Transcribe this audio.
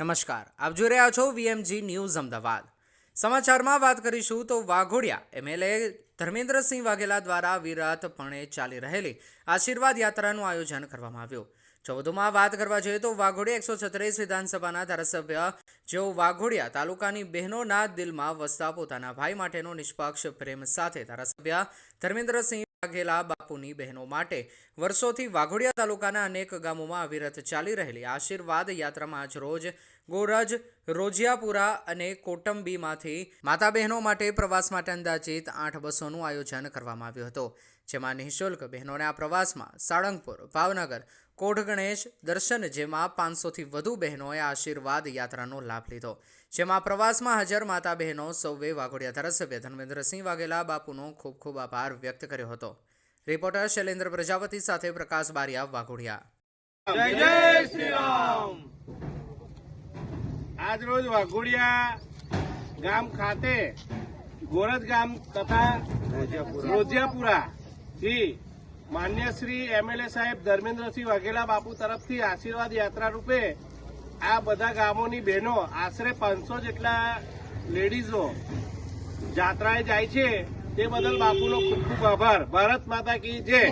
નમસ્કાર. આપ જોઈ રહ્યા છો વીએમજી ન્યૂઝ અમદાવાદ. સમાચારમાં વાત કરીશું તો વાઘોડિયા એમએલએ ધર્મેન્દ્રસિંહ વાઘેલા દ્વારા વિરાતપણે ચાલી રહેલી આશીર્વાદ યાત્રાનું આયોજન કરવામાં આવ્યું. વધુમાં વાત કરવા જોઈએ તો વાઘોડિયા એકસો છત્રીસ વિધાનસભાના ધારાસભ્ય જેઓ વાઘોડિયા તાલુકાની બહેનોના દિલમાં વસતા પોતાના ભાઈ માટેનો નિષ્પક્ષ પ્રેમ સાથે ધારાસભ્ય ધર્મેન્દ્રસિંહ વાઘેલા બાપુની બહેનો માટે વર્ષોથી વાઘોડિયા તાલુકાના અનેક ગામોમાં અવિરત ચાલી રહેલી આશીર્વાદ યાત્રામાં આજ રોજ ગોરજ, રોજિયાપુરા અને કોટંબીમાંથી માતા બહેનો માટે પ્રવાસ માટે અંદાજિત આઠ બસોનું આયોજન કરવામાં આવ્યું હતું, જેમાં નિઃશુલ્ક બહેનોને આ પ્રવાસમાં સાળંગપુર, ભાવનગર, કોઢ ગણેશ દર્શન જેમાં પાંચસોથી વધુ બહેનોએ આશીર્વાદ યાત્રાનો લાભ લીધો, જેમાં પ્રવાસમાં હાજર માતા બહેનો સૌએ વાઘોડિયા ધારાસભ્ય ધર્મેન્દ્રસિંહ વાઘેલા બાપુનો ખૂબ ખૂબ આભાર વ્યક્ત કર્યો હતો. રિપોર્ટર શૈલેન્દ્ર પ્રજાપતિ સાથે પ્રકાશ બારિયા, વાઘોડિયા. જય શ્રી રામ! આજ રોજ વાઘોડિયા ગામ ખાતે ગોરજ ગામ તથા રોજિયાપુરા. થી માન્ય શ્રી એમએલએ સાહેબ ધર્મેન્દ્રસિંહ વાઘેલા બાપુ તરફથી આશીર્વાદ યાત્રા રૂપે આ બધા ગામોની બહેનો આશરે પાંચસો જેટલા લેડીઝો જાત્રાએ જાય છે તે બદલ બાપુનો ખૂબ ખૂબ આભાર. ભારત માતા કી જય.